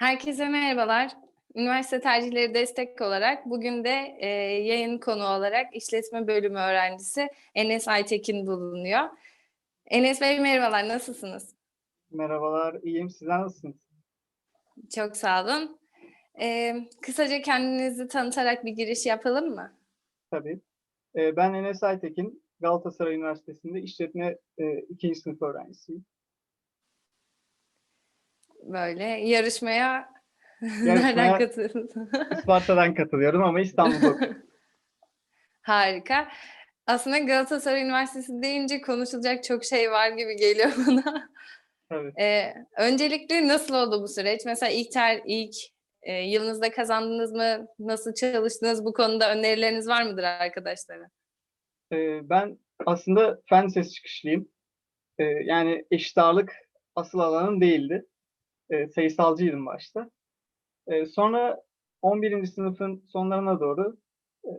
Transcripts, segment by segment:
Herkese merhabalar. Üniversite tercihleri destek olarak bugün de e, yayın konu olarak işletme bölümü öğrencisi Enes Aytekin bulunuyor. Enes Bey merhabalar, nasılsınız? Merhabalar, iyiyim. Sizler nasılsınız? Çok sağ olun. E, kısaca kendinizi tanıtarak bir giriş yapalım mı? Tabii. Ee, ben Enes Aytekin, Galatasaray Üniversitesi'nde işletme e, ikinci sınıf öğrencisiyim. Böyle yarışmaya, Yarışmaya- nereden katıldınız? Isparta'dan katılıyorum ama İstanbul'da okuyorum. Harika. Aslında Galatasaray Üniversitesi deyince konuşulacak çok şey var gibi geliyor bana. Tabii. Ee, öncelikle nasıl oldu bu süreç? Mesela ilk ter, ilk e, yılınızda kazandınız mı? Nasıl çalıştınız? Bu konuda önerileriniz var mıdır arkadaşlara? Ee, ben aslında fen lisesi çıkışlıyım. Ee, yani eşit ağırlık asıl alanım değildi. Ee, sayısalcıydım başta. Ee, sonra 11. sınıfın sonlarına doğru e,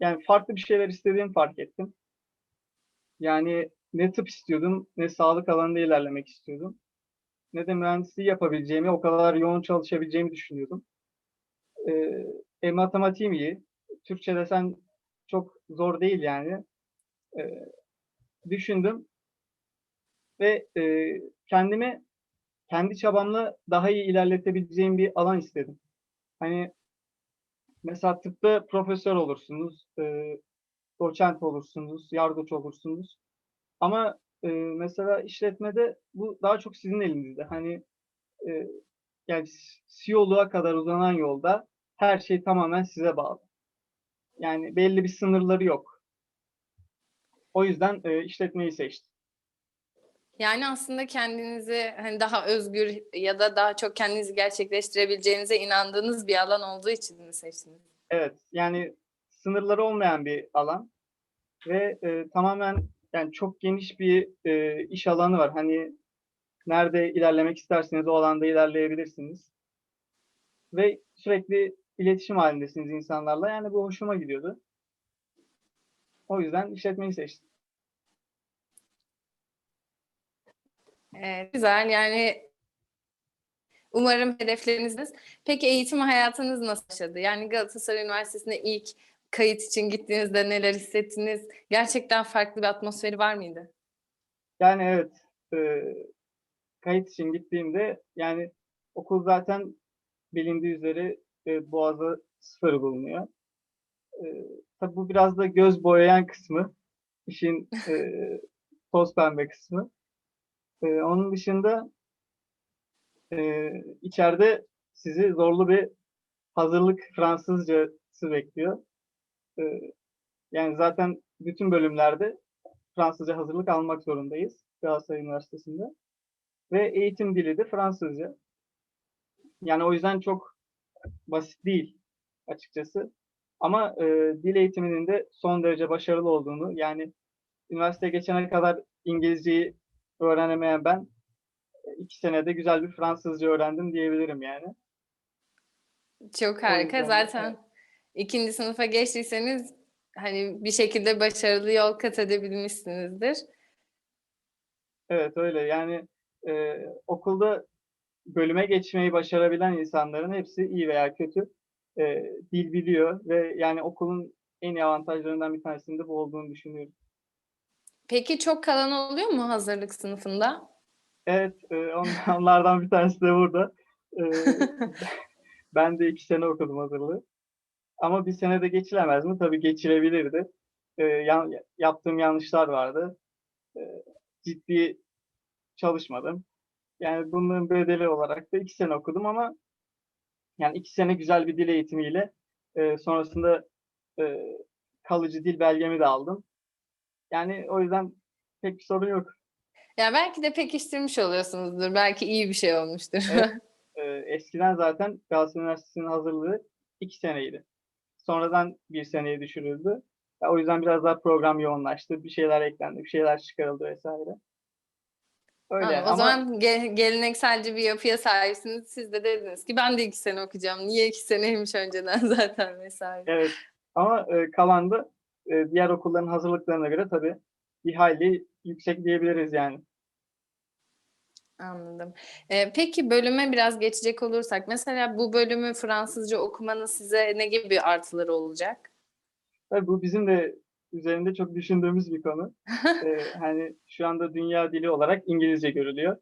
yani farklı bir şeyler istediğimi fark ettim. Yani ne tıp istiyordum, ne sağlık alanında ilerlemek istiyordum. Ne de mühendisliği yapabileceğimi, o kadar yoğun çalışabileceğimi düşünüyordum. Ee, e, matematiğim iyi. Türkçe desen çok zor değil yani. Ee, düşündüm ve e, kendimi kendi çabamla daha iyi ilerletebileceğim bir alan istedim. Hani mesela tıpta profesör olursunuz, e, doçent olursunuz, yargıç olursunuz. Ama e, mesela işletmede bu daha çok sizin elinizde. Hani e, yani CEO'luğa kadar uzanan yolda her şey tamamen size bağlı. Yani belli bir sınırları yok. O yüzden e, işletmeyi seçtim. Yani aslında kendinizi hani daha özgür ya da daha çok kendinizi gerçekleştirebileceğinize inandığınız bir alan olduğu için mi seçtiniz? Evet, yani sınırları olmayan bir alan ve e, tamamen yani çok geniş bir e, iş alanı var. Hani nerede ilerlemek isterseniz o alanda ilerleyebilirsiniz. Ve sürekli iletişim halindesiniz insanlarla. Yani bu hoşuma gidiyordu. O yüzden işletmeyi seçtim. Ee, güzel yani umarım hedefleriniz. Peki eğitim hayatınız nasıl başladı? Yani Galatasaray Üniversitesi'ne ilk kayıt için gittiğinizde neler hissettiniz? Gerçekten farklı bir atmosferi var mıydı? Yani evet, e, kayıt için gittiğimde yani okul zaten bilindiği üzere e, Boğaz'a sıfır bulunuyor. E, tabii bu biraz da göz boyayan kısmı, işin e, toz pembe kısmı. E, onun dışında e, içeride sizi zorlu bir hazırlık Fransızcası bekliyor. E, yani zaten bütün bölümlerde Fransızca hazırlık almak zorundayız Galatasaray Üniversitesi'nde. Ve eğitim dili de Fransızca. Yani o yüzden çok basit değil açıkçası. Ama e, dil eğitiminin de son derece başarılı olduğunu, yani üniversiteye geçene kadar İngilizceyi öğrenemeyen ben e, iki senede güzel bir Fransızca öğrendim diyebilirim yani. Çok harika. Zaten ikinci sınıfa geçtiyseniz hani bir şekilde başarılı yol kat edebilmişsinizdir. Evet öyle yani e, okulda bölüme geçmeyi başarabilen insanların hepsi iyi veya kötü e, dil biliyor ve yani okulun en iyi avantajlarından bir tanesinin de bu olduğunu düşünüyorum. Peki çok kalan oluyor mu hazırlık sınıfında? Evet e, on- onlardan bir tanesi de burada. E, ben de iki sene okudum hazırlığı. Ama bir senede geçilemez mi? Tabii geçilebilirdi. E, yan- yaptığım yanlışlar vardı. E, ciddi çalışmadım. Yani bunun bedeli olarak da iki sene okudum ama yani iki sene güzel bir dil eğitimiyle e, sonrasında e, kalıcı dil belgemi de aldım. Yani o yüzden pek bir sorun yok. Ya belki de pekiştirmiş oluyorsunuzdur. Belki iyi bir şey olmuştur. Evet. E, eskiden zaten Galatasaray Üniversitesi'nin hazırlığı iki seneydi. Sonradan bir seneye düşürüldü. Ya, o yüzden biraz daha program yoğunlaştı. Bir şeyler eklendi, bir şeyler çıkarıldı vesaire. Öyle Anladım. O ama zaman ge- gelenekselci bir yapıya sahipsiniz. Siz de dediniz ki ben de iki sene okuyacağım. Niye iki seneymiş önceden zaten vesaire. evet. Ama e, kalan da e, diğer okulların hazırlıklarına göre tabii bir hayli yüksek diyebiliriz yani. Anladım. Eee, peki bölüme biraz geçecek olursak, mesela bu bölümü Fransızca okumanın size ne gibi artıları olacak? Tabii bu bizim de üzerinde çok düşündüğümüz bir konu. Eee, hani şu anda dünya dili olarak İngilizce görülüyor.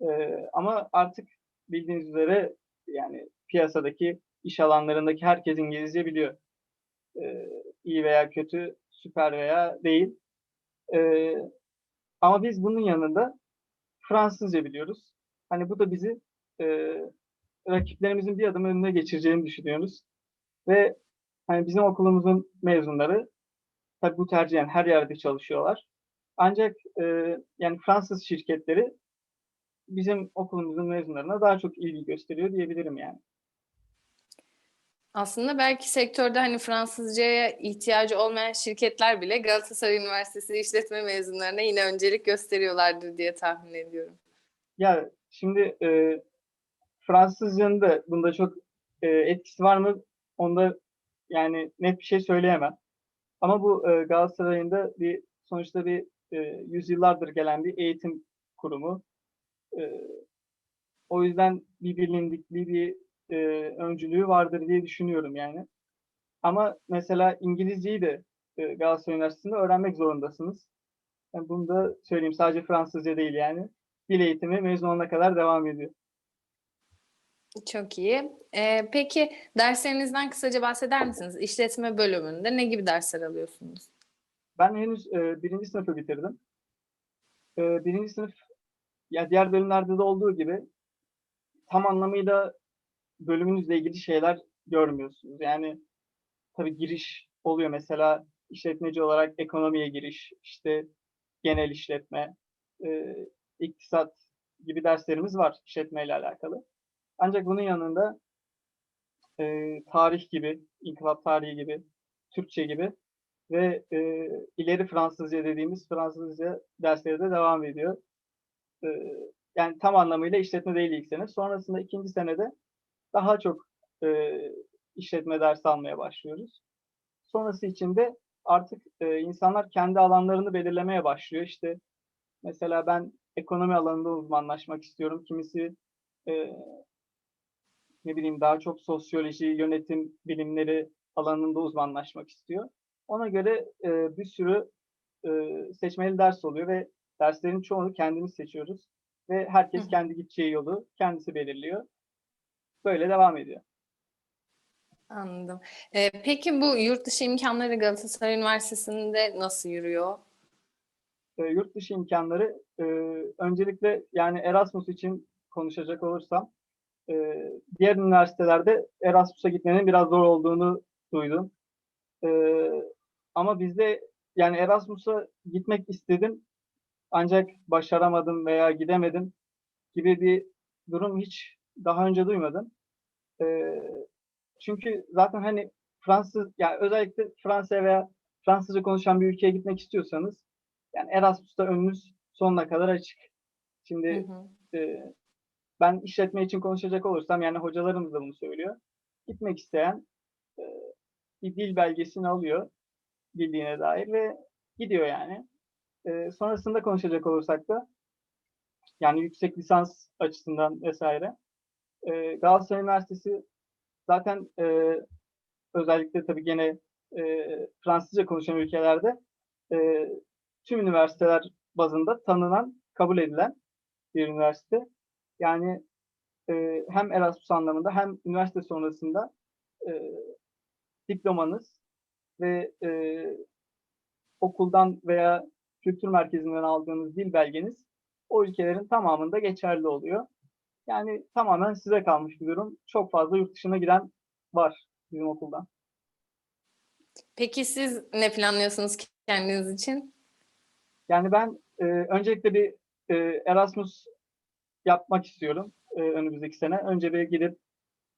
Eee, ama artık bildiğiniz üzere yani piyasadaki iş alanlarındaki herkes İngilizce biliyor. Eee, iyi veya kötü, süper veya değil. Eee, ama biz bunun yanında Fransızca biliyoruz. Hani bu da bizi eee, rakiplerimizin bir adım önüne geçireceğini düşünüyoruz. Ve hani bizim okulumuzun mezunları tabii bu tercihen her yerde çalışıyorlar. Ancak eee, yani Fransız şirketleri bizim okulumuzun mezunlarına daha çok ilgi gösteriyor diyebilirim yani. Aslında belki sektörde hani Fransızcaya ihtiyacı olmayan şirketler bile Galatasaray Üniversitesi işletme mezunlarına yine öncelik gösteriyorlardır diye tahmin ediyorum. Ya şimdi eee, Fransızcanın da bunda çok eee, etkisi var mı? Onda yani net bir şey söyleyemem. Ama bu eee, Galatasaray'ın da bir sonuçta bir eee, yüzyıllardır gelen bir eğitim kurumu. Eee, o yüzden bir bilindikliği, bir eee, öncülüğü vardır diye düşünüyorum yani. Ama mesela İngilizceyi de eee, Galatasaray Üniversitesi'nde öğrenmek zorundasınız. Yani bunu da söyleyeyim. Sadece Fransızca değil yani. Dil eğitimi mezun olana kadar devam ediyor. Çok iyi. Eee, peki derslerinizden kısaca bahseder misiniz? İşletme bölümünde ne gibi dersler alıyorsunuz? Ben henüz eee, birinci sınıfı bitirdim. Eee, birinci sınıf ya diğer bölümlerde de olduğu gibi tam anlamıyla bölümünüzle ilgili şeyler görmüyorsunuz. Yani tabii giriş oluyor mesela işletmeci olarak ekonomiye giriş, işte genel işletme, eee, iktisat gibi derslerimiz var işletmeyle alakalı. Ancak bunun yanında eee, tarih gibi, inkılap tarihi gibi, Türkçe gibi ve eee, ileri Fransızca dediğimiz Fransızca dersleri de devam ediyor. Eee, yani tam anlamıyla işletme değil ilk sene. Sonrasında ikinci senede daha çok eee, işletme dersi almaya başlıyoruz. Sonrası için de artık eee, insanlar kendi alanlarını belirlemeye başlıyor. İşte mesela ben ekonomi alanında uzmanlaşmak istiyorum. Kimisi eee, ne bileyim daha çok sosyoloji, yönetim bilimleri alanında uzmanlaşmak istiyor. Ona göre eee, bir sürü eee, seçmeli ders oluyor ve derslerin çoğunu kendimiz seçiyoruz ve herkes hı. kendi gideceği yolu kendisi belirliyor. Böyle devam ediyor. Anladım. Eee, peki bu yurt dışı imkânları Galatasaray Üniversitesi'nde nasıl yürüyor? Eee, yurt dışı imkânları, eee, öncelikle yani Erasmus için konuşacak olursam, eee, diğer üniversitelerde Erasmus'a gitmenin biraz zor olduğunu duydum. Eee, ama bizde yani Erasmus'a gitmek istedim ancak başaramadım veya gidemedim gibi bir durum hiç daha önce duymadım. Eee, çünkü zaten hani Fransız yani özellikle Fransa'ya veya Fransızca konuşan bir ülkeye gitmek istiyorsanız yani Erasmus'ta önünüz sonuna kadar açık. Hı Şimdi, hı. eee, ben işletme için konuşacak olursam yani hocalarımız da bunu söylüyor. Gitmek isteyen, eee, bir dil belgesini alıyor bildiğine dair ve gidiyor yani. Eee, sonrasında konuşacak olursak da yani yüksek lisans açısından vs. eee, Galatasaray Üniversitesi zaten, eee, özellikle tabii gene, eee, Fransızca konuşan ülkelerde, eee, tüm üniversiteler bazında tanınan, kabul edilen bir üniversite. Yani, eee, hem Erasmus anlamında hem üniversite sonrasında, eee, diplomanız ve, eee, okuldan veya kültür merkezinden aldığınız dil belgeniz o ülkelerin tamamında geçerli oluyor. Yani tamamen size kalmış bir durum. Çok fazla yurt dışına giden var bizim okuldan. Peki siz ne planlıyorsunuz kendiniz için? Yani ben, eee, öncelikle bir, eee, Erasmus yapmak istiyorum, eee, önümüzdeki sene. Önce bir gidip,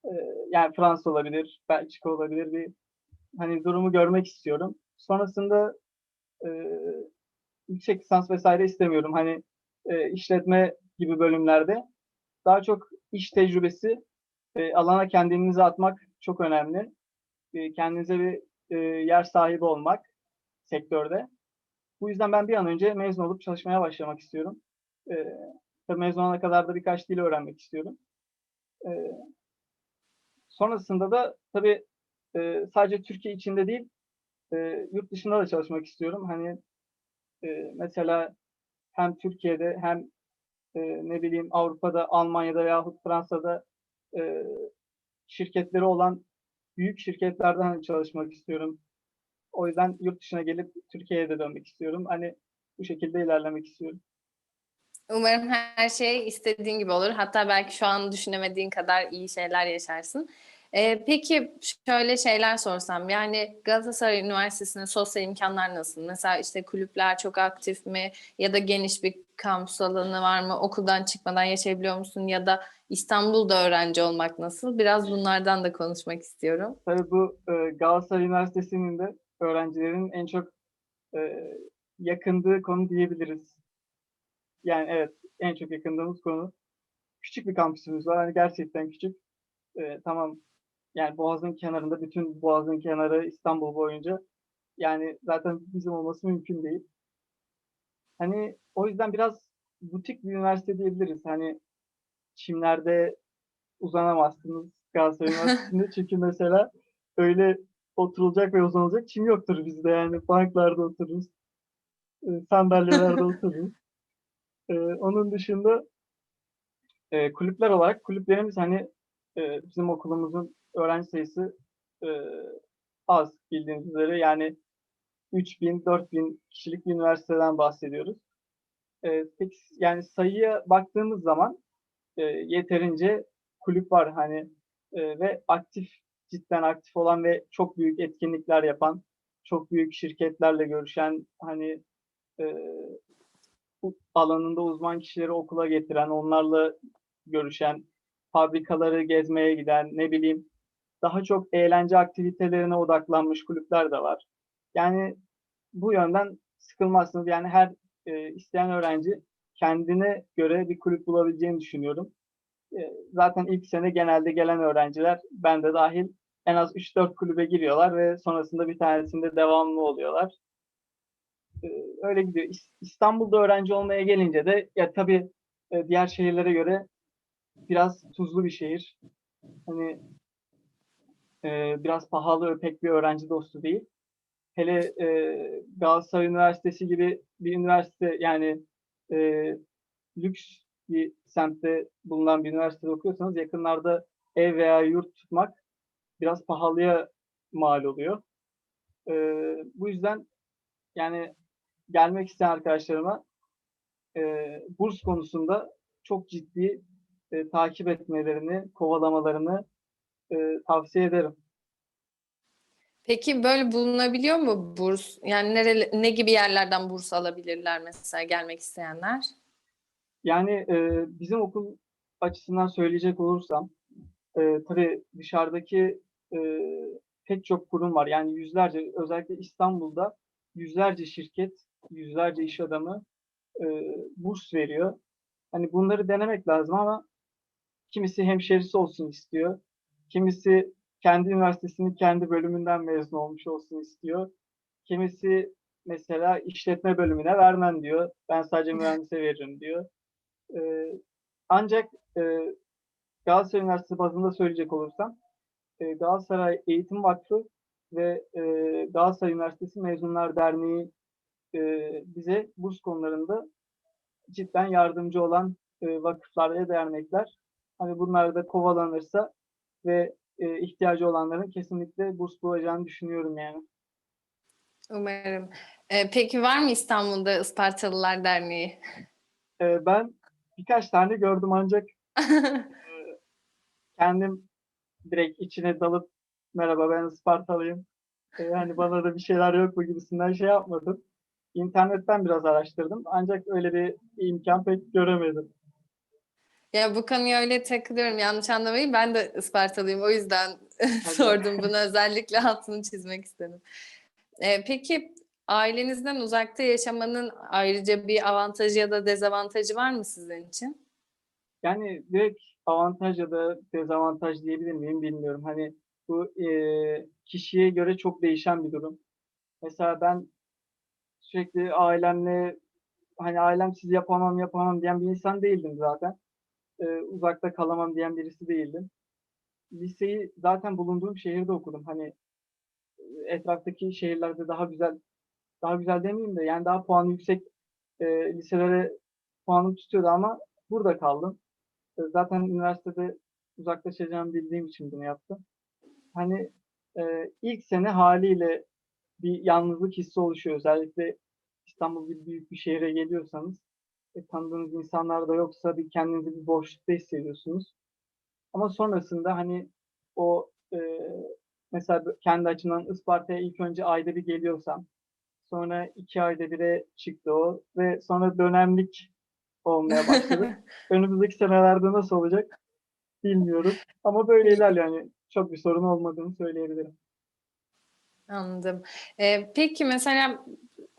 eee, yani Fransa olabilir, Belçika olabilir, bir hani durumu görmek istiyorum. Sonrasında, eee, yüksek lisans vs. istemiyorum. Hani, eee, işletme gibi bölümlerde daha çok iş tecrübesi, eee, alana kendinizi atmak çok önemli. Eee, kendinize bir, eee, yer sahibi olmak sektörde. Bu yüzden ben bir an önce mezun olup çalışmaya başlamak istiyorum. Eee, Tabii mezun olana kadar da birkaç dil öğrenmek istiyorum. Ee, sonrasında da tabii e, sadece Türkiye içinde değil, e, yurt dışında da çalışmak istiyorum. Hani e, mesela hem Türkiye'de hem e, ne bileyim Avrupa'da, Almanya'da veyahut Fransa'da e, şirketleri olan büyük şirketlerden hani çalışmak istiyorum. O yüzden yurt dışına gelip Türkiye'ye de dönmek istiyorum. Hani bu şekilde ilerlemek istiyorum. Umarım her şey istediğin gibi olur. Hatta belki şu an düşünemediğin kadar iyi şeyler yaşarsın. Ee, peki şöyle şeyler sorsam yani Galatasaray Üniversitesi'nin sosyal imkanlar nasıl? Mesela işte kulüpler çok aktif mi ya da geniş bir kampüs alanı var mı? Okuldan çıkmadan yaşayabiliyor musun ya da İstanbul'da öğrenci olmak nasıl? Biraz bunlardan da konuşmak istiyorum. Tabii bu e, Galatasaray Üniversitesi'nin de öğrencilerin en çok e, yakındığı konu diyebiliriz. Yani evet en çok yakındığımız konu. Küçük bir kampüsümüz var. Hani gerçekten küçük. E, tamam yani Boğaz'ın kenarında bütün Boğaz'ın kenarı İstanbul boyunca yani zaten bizim olması mümkün değil. Hani o yüzden biraz butik bir üniversite diyebiliriz. Hani çimlerde uzanamazsınız Galatasaray Üniversitesi'nde. Çünkü mesela öyle oturulacak ve uzanılacak çim yoktur bizde yani. Banklarda otururuz. e, Sandalyelerde otururuz. E, Onun dışında e, kulüpler olarak kulüplerimiz hani e, bizim okulumuzun öğrenci sayısı e, az bildiğiniz üzere yani 3000 4000 kişilik bir üniversiteden bahsediyoruz. E, yani sayıya baktığımız zaman e, yeterince kulüp var hani e, ve aktif cidden aktif olan ve çok büyük etkinlikler yapan, çok büyük şirketlerle görüşen hani e, alanında uzman kişileri okula getiren, onlarla görüşen, fabrikaları gezmeye giden, ne bileyim daha çok eğlence aktivitelerine odaklanmış kulüpler de var. Yani bu yönden sıkılmazsınız. Yani her e, isteyen öğrenci kendine göre bir kulüp bulabileceğini düşünüyorum. E, zaten ilk sene genelde gelen öğrenciler, ben de dahil en az 3-4 kulübe giriyorlar ve sonrasında bir tanesinde devamlı oluyorlar. E, öyle gidiyor. İs- İstanbul'da öğrenci olmaya gelince de ya tabii e, diğer şehirlere göre biraz tuzlu bir şehir. Hani e, biraz pahalı pek bir öğrenci dostu değil. Hele e, Galatasaray Üniversitesi gibi bir üniversite yani e, lüks bir semtte bulunan bir üniversitede okuyorsanız yakınlarda ev veya yurt tutmak biraz pahalıya mal oluyor. E, bu yüzden yani gelmek isteyen arkadaşlarıma e, burs konusunda çok ciddi e, takip etmelerini, kovalamalarını e, tavsiye ederim. Peki böyle bulunabiliyor mu burs? Yani nereli, ne gibi yerlerden burs alabilirler mesela gelmek isteyenler? Yani e, bizim okul açısından söyleyecek olursam, e, tabii dışarıdaki e, pek çok kurum var. Yani yüzlerce, özellikle İstanbul'da yüzlerce şirket, yüzlerce iş adamı e, burs veriyor. Hani bunları denemek lazım ama kimisi hemşerisi olsun istiyor. Kimisi kendi üniversitesinin kendi bölümünden mezun olmuş olsun istiyor. Kimisi mesela işletme bölümüne vermem diyor. Ben sadece mühendise veririm diyor. Ee, ancak e, Galatasaray Üniversitesi bazında söyleyecek olursam e, Galatasaray Eğitim Vakfı ve e, Galatasaray Üniversitesi Mezunlar Derneği e, bize burs konularında cidden yardımcı olan e, vakıflar ve dernekler. Hani bunlar da kovalanırsa ve e, ihtiyacı olanların kesinlikle burs bulacağını düşünüyorum yani. Umarım. Ee, peki var mı İstanbul'da Ispartalılar Derneği? E, ben birkaç tane gördüm ancak kendim direkt içine dalıp merhaba ben Ispartalıyım. E, hani bana da bir şeyler yok mu gibisinden şey yapmadım. İnternetten biraz araştırdım ancak öyle bir imkan pek göremedim. Ya bu konuya öyle takılıyorum yanlış anlamayın. Ben de Ispartalıyım o yüzden sordum bunu özellikle altını çizmek istedim. Ee, peki ailenizden uzakta yaşamanın ayrıca bir avantajı ya da dezavantajı var mı sizin için? Yani direkt avantaj ya da dezavantaj diyebilir miyim bilmiyorum. Hani bu e, kişiye göre çok değişen bir durum. Mesela ben sürekli ailemle hani ailemsiz yapamam yapamam diyen bir insan değildim zaten. Ee, uzakta kalamam diyen birisi değildim. Liseyi zaten bulunduğum şehirde okudum. Hani e, etraftaki şehirlerde daha güzel, daha güzel demeyeyim de yani daha puanı yüksek e, liselere puanım tutuyordu ama burada kaldım. E, Zaten üniversitede uzaklaşacağımı bildiğim için bunu yaptım. Hani e, ilk sene haliyle bir yalnızlık hissi oluşuyor. Özellikle İstanbul gibi büyük bir şehre geliyorsanız e, tanıdığınız insanlar da yoksa bir kendinizi bir boşlukta hissediyorsunuz. Ama sonrasında hani o e, mesela kendi açımdan Isparta'ya ilk önce ayda bir geliyorsam sonra iki ayda bire çıktı o ve sonra dönemlik olmaya başladı. Önümüzdeki senelerde nasıl olacak bilmiyorum. Ama böyle ilerliyor yani çok bir sorun olmadığını söyleyebilirim. Anladım. Ee, peki mesela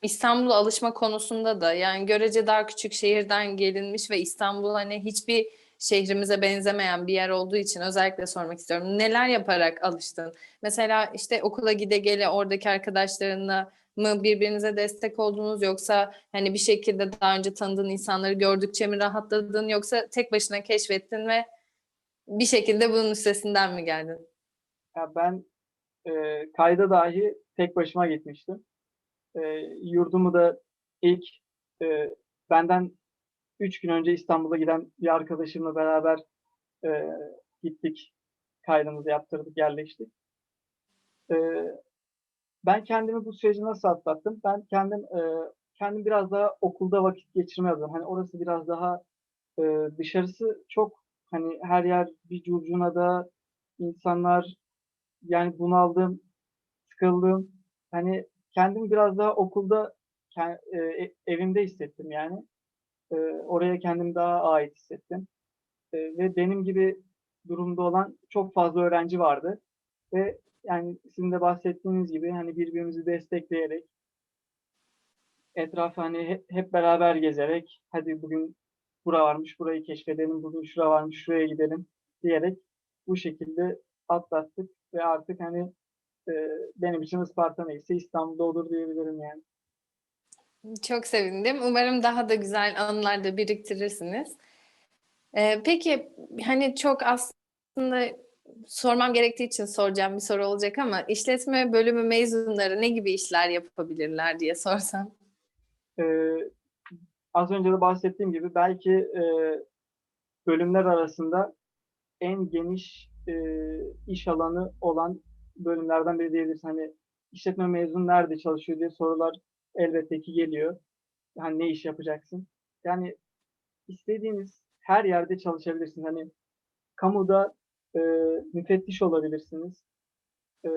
İstanbul'a alışma konusunda da yani görece daha küçük şehirden gelinmiş ve İstanbul hani hiçbir şehrimize benzemeyen bir yer olduğu için özellikle sormak istiyorum. Neler yaparak alıştın? Mesela işte okula gide gele oradaki arkadaşlarınla mı birbirinize destek oldunuz yoksa hani bir şekilde daha önce tanıdığın insanları gördükçe mi rahatladın yoksa tek başına keşfettin ve bir şekilde bunun üstesinden mi geldin? Ya ben e, kayda dahi tek başıma gitmiştim. E, yurdumu da ilk e, benden üç gün önce İstanbul'a giden bir arkadaşımla beraber e, gittik. Kaydımızı yaptırdık, yerleştik. E, ben kendimi bu süreci nasıl atlattım? Ben kendim e, kendim biraz daha okulda vakit geçirmeye hazırım. Hani orası biraz daha e, dışarısı çok hani her yer bir curcunada insanlar yani bunaldım, sıkıldım. Hani kendimi biraz daha okulda e, e- evimde hissettim yani. E, oraya kendimi daha ait hissettim. Ve benim gibi durumda olan çok fazla öğrenci vardı. Ve yani sizin de bahsettiğiniz gibi hani birbirimizi destekleyerek etrafı hani hep beraber gezerek hadi bugün bura varmış burayı keşfedelim, bugün şura varmış şuraya gidelim diyerek bu şekilde atlattık ve artık hani e, benim için Isparta neyse İstanbul'da olur diyebilirim yani. Çok sevindim. Umarım daha da güzel anılar da biriktirirsiniz. Ee, peki hani çok aslında sormam gerektiği için soracağım bir soru olacak ama işletme bölümü mezunları ne gibi işler yapabilirler diye sorsam. E, az önce de bahsettiğim gibi belki e, bölümler arasında en geniş e, iş alanı olan bölümlerden biri diyebiliriz. Hani işletme mezunu nerede çalışıyor diye sorular elbette ki geliyor. Hani ne iş yapacaksın? Yani istediğiniz her yerde çalışabilirsiniz. Hani kamuda e, müfettiş olabilirsiniz. E,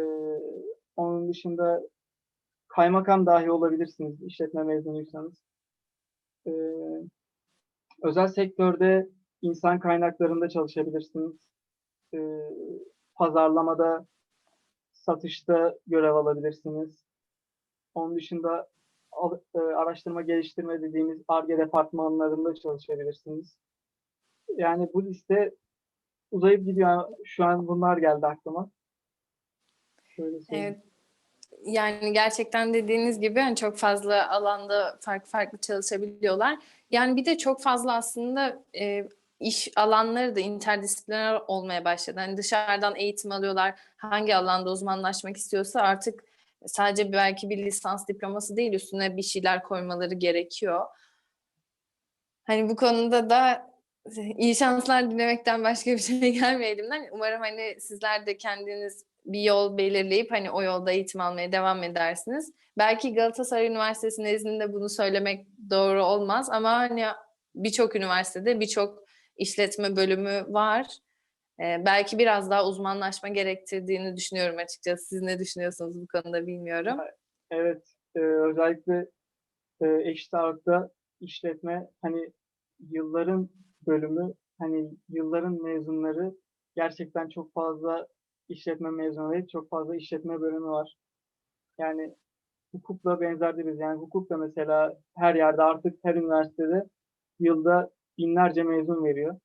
onun dışında kaymakam dahi olabilirsiniz işletme mezunuysanız. E, özel sektörde insan kaynaklarında çalışabilirsiniz. E, pazarlamada, satışta görev alabilirsiniz. Onun dışında e, araştırma geliştirme dediğimiz ARGE departmanlarında çalışabilirsiniz. Yani bu liste uzayıp gidiyor. Şu an bunlar geldi aklıma. Evet. Yani gerçekten dediğiniz gibi hani çok fazla alanda farklı farklı çalışabiliyorlar. Yani bir de çok fazla aslında e, iş alanları da interdisipliner olmaya başladı. Hani dışarıdan eğitim alıyorlar. Hangi alanda uzmanlaşmak istiyorsa artık sadece belki bir lisans diploması değil üstüne bir şeyler koymaları gerekiyor. Hani bu konuda da iyi şanslar dilemekten başka bir şey gelmiyor. Umarım hani sizler de kendiniz bir yol belirleyip hani o yolda eğitim almaya devam edersiniz. Belki Galatasaray Üniversitesi nezdinde bunu söylemek doğru olmaz ama hani birçok üniversitede birçok işletme bölümü var. Ee, belki biraz daha uzmanlaşma gerektirdiğini düşünüyorum açıkçası. Siz ne düşünüyorsunuz bu konuda bilmiyorum. Evet, e, özellikle e, eşit ağırlıkta işletme hani yılların bölümü hani yılların mezunları gerçekten çok fazla işletme mezunu değil, çok fazla işletme bölümü var. Yani hukukla benzer değiliz. Yani hukuk da mesela her yerde artık her üniversitede yılda binlerce mezun veriyor.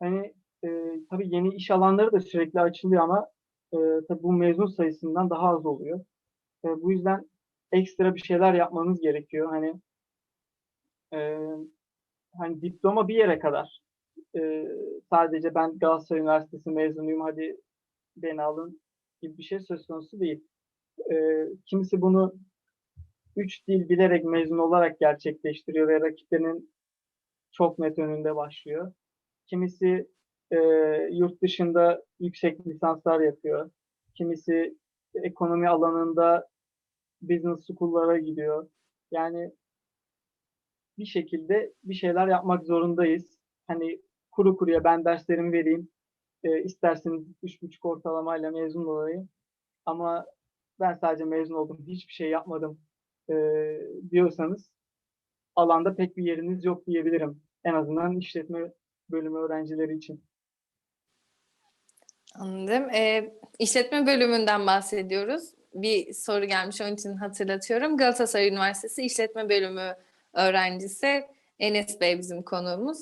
Hani e, tabii yeni iş alanları da sürekli açılıyor ama e, tabii bu mezun sayısından daha az oluyor. E, bu yüzden ekstra bir şeyler yapmanız gerekiyor. Hani e, hani diploma bir yere kadar. E, sadece ben Galatasaray Üniversitesi mezunuyum hadi beni alın gibi bir şey söz konusu değil. E, kimisi bunu üç dil bilerek mezun olarak gerçekleştiriyor ve rakiplerinin çok net önünde başlıyor. Kimisi e, yurt dışında yüksek lisanslar yapıyor. Kimisi ekonomi alanında business school'lara gidiyor. Yani bir şekilde bir şeyler yapmak zorundayız. Hani kuru kuruya ben derslerimi vereyim. E, isterseniz üç buçuk ortalamayla mezun olayım. Ama ben sadece mezun oldum, hiçbir şey yapmadım e, diyorsanız alanda pek bir yeriniz yok diyebilirim. En azından işletme bölümü öğrencileri için. Anladım. Ee, işletme bölümünden bahsediyoruz. Bir soru gelmiş onun için hatırlatıyorum. Galatasaray Üniversitesi İşletme Bölümü öğrencisi Enes Bey bizim konuğumuz.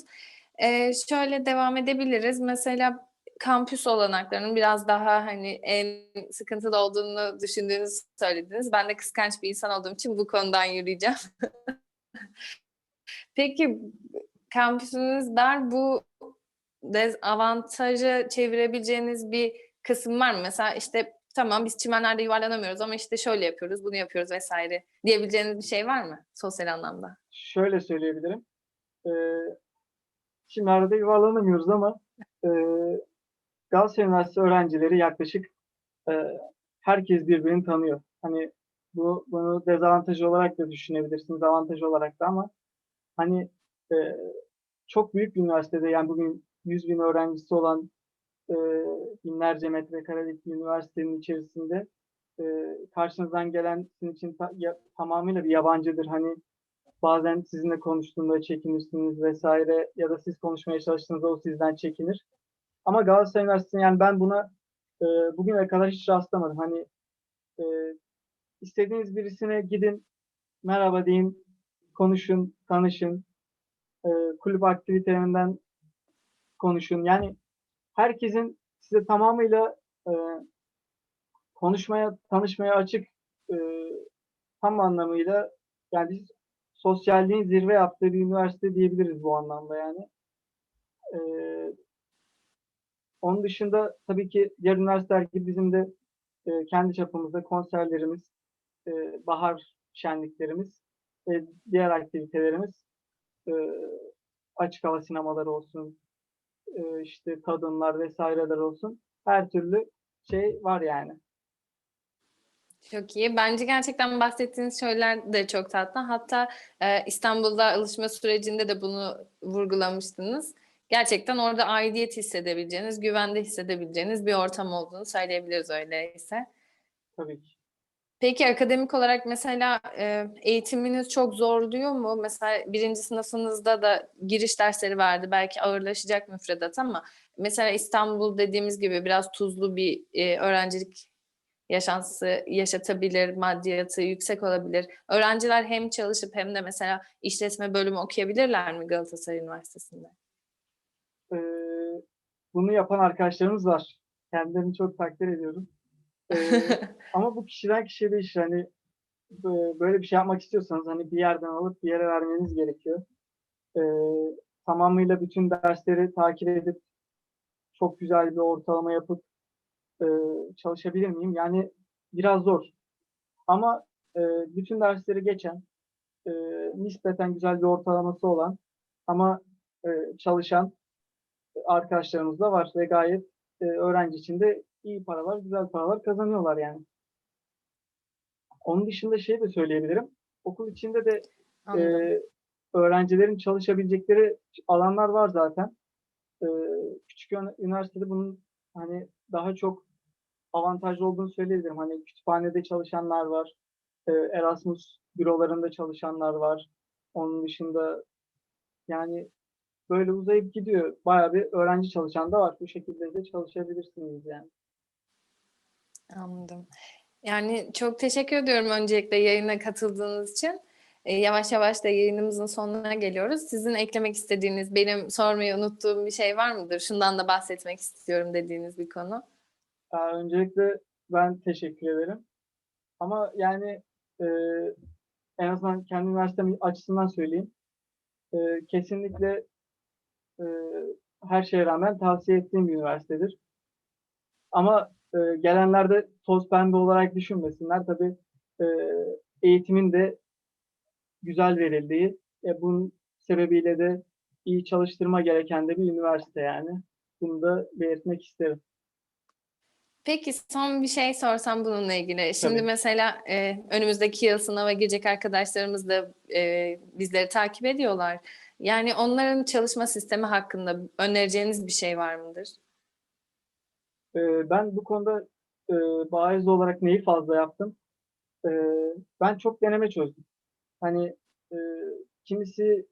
Ee, şöyle devam edebiliriz. Mesela kampüs olanaklarının biraz daha hani en sıkıntılı olduğunu düşündüğünüzü söylediniz. Ben de kıskanç bir insan olduğum için bu konudan yürüyeceğim. Peki kampüsünüz dar bu dezavantajı çevirebileceğiniz bir kısım var mı? Mesela işte tamam biz çimenlerde yuvarlanamıyoruz ama işte şöyle yapıyoruz, bunu yapıyoruz vesaire diyebileceğiniz bir şey var mı sosyal anlamda? Şöyle söyleyebilirim. E, şimdi arada yuvarlanamıyoruz ama e, Galatasaray Üniversitesi öğrencileri yaklaşık e, herkes birbirini tanıyor. Hani bu bunu dezavantaj olarak da düşünebilirsiniz, avantaj olarak da ama hani e, çok büyük bir üniversitede yani bugün 100 bin öğrencisi olan e, binlerce metrekarelik bir üniversitenin içerisinde e, karşınızdan gelen sizin için ta- ya- tamamıyla bir yabancıdır. Hani bazen sizinle konuştuğunda çekinirsiniz vesaire ya da siz konuşmaya çalıştığınızda o sizden çekinir. Ama Galatasaray Üniversitesi yani ben buna e, bugüne kadar hiç rastlamadım. Hani e, istediğiniz birisine gidin, merhaba deyin, konuşun, tanışın, e, kulüp aktivitelerinden konuşun. Yani herkesin size tamamıyla e, konuşmaya, tanışmaya açık e, tam anlamıyla yani biz sosyalliğin zirve yaptığı bir üniversite diyebiliriz bu anlamda yani. E, onun dışında tabii ki diğer üniversiteler gibi bizim de e, kendi çapımızda konserlerimiz, e, bahar şenliklerimiz ve diğer aktivitelerimiz e, açık hava sinemaları olsun, e, işte tadımlar vesaireler olsun. Her türlü şey var yani. Çok iyi. Bence gerçekten bahsettiğiniz şeyler de çok tatlı. Hatta e, İstanbul'da alışma sürecinde de bunu vurgulamıştınız. Gerçekten orada aidiyet hissedebileceğiniz, güvende hissedebileceğiniz bir ortam olduğunu söyleyebiliriz öyleyse. Tabii ki. Peki akademik olarak mesela e, eğitiminiz çok zorluyor mu? Mesela birinci sınıfınızda da giriş dersleri vardı. Belki ağırlaşacak müfredat ama mesela İstanbul dediğimiz gibi biraz tuzlu bir e, öğrencilik yaşantısı yaşatabilir, maddiyatı yüksek olabilir. Öğrenciler hem çalışıp hem de mesela işletme bölümü okuyabilirler mi Galatasaray Üniversitesi'nde? Ee, bunu yapan arkadaşlarımız var. Kendilerini çok takdir ediyorum. Ee, ama bu kişiden kişiye değişir. Hani bö- böyle bir şey yapmak istiyorsanız hani bir yerden alıp bir yere vermeniz gerekiyor. Ee, tamamıyla bütün dersleri takip edip çok güzel bir ortalama yapıp e, çalışabilir miyim? Yani biraz zor. Ama e, bütün dersleri geçen, e, nispeten güzel bir ortalaması olan ama e, çalışan arkadaşlarımız da var ve gayet e, öğrenci için de iyi paralar, güzel paralar kazanıyorlar yani. Onun dışında şey de söyleyebilirim. Okul içinde de Anladım. e, öğrencilerin çalışabilecekleri alanlar var zaten. E, küçük ün- üniversitede bunun hani daha çok avantajlı olduğunu söyleyebilirim. Hani kütüphanede çalışanlar var. e, Erasmus bürolarında çalışanlar var. Onun dışında yani böyle uzayıp gidiyor. Bayağı bir öğrenci çalışan da var. Bu şekilde de çalışabilirsiniz yani. Anladım. Yani çok teşekkür ediyorum öncelikle yayına katıldığınız için. E, yavaş yavaş da yayınımızın sonuna geliyoruz. Sizin eklemek istediğiniz, benim sormayı unuttuğum bir şey var mıdır? Şundan da bahsetmek istiyorum dediğiniz bir konu. Ee, öncelikle ben teşekkür ederim. Ama yani e, en azından kendi üniversitem açısından söyleyeyim. e, kesinlikle e, her şeye rağmen tavsiye ettiğim bir üniversitedir. Ama e, gelenler de toz pembe olarak düşünmesinler. Tabii e, eğitimin de güzel verildiği, e, bunun sebebiyle de iyi çalıştırma gereken de bir üniversite yani. Bunu da belirtmek isterim. Peki son bir şey sorsam bununla ilgili. Şimdi Tabii. mesela e, önümüzdeki yıl sınava girecek arkadaşlarımız da e, bizleri takip ediyorlar. Yani onların çalışma sistemi hakkında önereceğiniz bir şey var mıdır? Ee, ben bu konuda e, bariz olarak neyi fazla yaptım? Ee, ben çok deneme çözdüm. Hani e, kimisi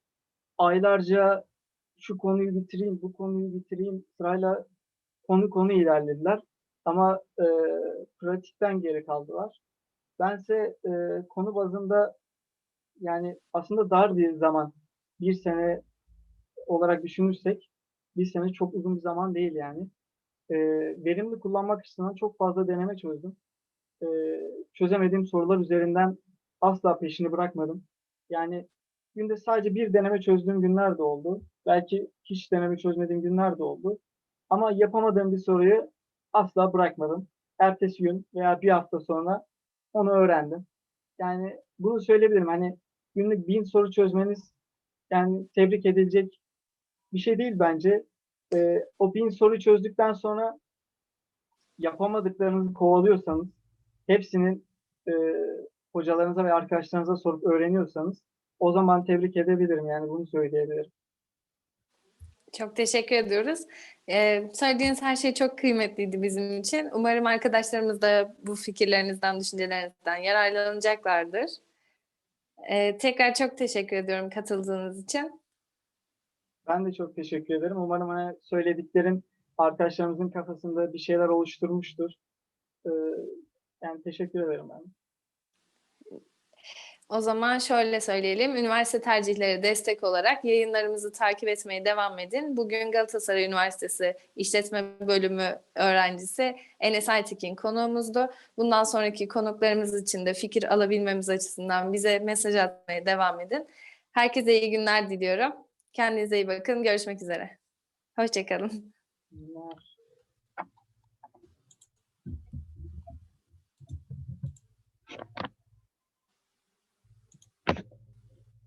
aylarca şu konuyu bitireyim, bu konuyu bitireyim sırayla konu konu ilerlediler. Ama e, pratikten geri kaldılar. Bense e, konu bazında yani aslında dar bir zaman, bir sene olarak düşünürsek bir sene çok uzun bir zaman değil yani e, verimli kullanmak açısından çok fazla deneme çözdüm. E, çözemediğim sorular üzerinden asla peşini bırakmadım. Yani günde sadece bir deneme çözdüğüm günler de oldu. Belki hiç deneme çözmediğim günler de oldu. Ama yapamadığım bir soruyu asla bırakmadım. Ertesi gün veya bir hafta sonra onu öğrendim. Yani bunu söyleyebilirim. Hani günlük bin soru çözmeniz yani tebrik edilecek bir şey değil bence e, o bin soruyu çözdükten sonra yapamadıklarınızı kovalıyorsanız, hepsinin e, hocalarınıza ve arkadaşlarınıza sorup öğreniyorsanız o zaman tebrik edebilirim yani bunu söyleyebilirim. Çok teşekkür ediyoruz. Ee, söylediğiniz her şey çok kıymetliydi bizim için. Umarım arkadaşlarımız da bu fikirlerinizden, düşüncelerinizden yararlanacaklardır. Ee, tekrar çok teşekkür ediyorum katıldığınız için. Ben de çok teşekkür ederim. Umarım hani söylediklerim arkadaşlarımızın kafasında bir şeyler oluşturmuştur. E, yani teşekkür ederim ben. O zaman şöyle söyleyelim. Üniversite tercihleri destek olarak yayınlarımızı takip etmeye devam edin. Bugün Galatasaray Üniversitesi İşletme Bölümü öğrencisi Enes Aytekin konuğumuzdu. Bundan sonraki konuklarımız için de fikir alabilmemiz açısından bize mesaj atmaya devam edin. Herkese iyi günler diliyorum. Kendinize iyi bakın. Görüşmek üzere. Hoşçakalın. Bunlar-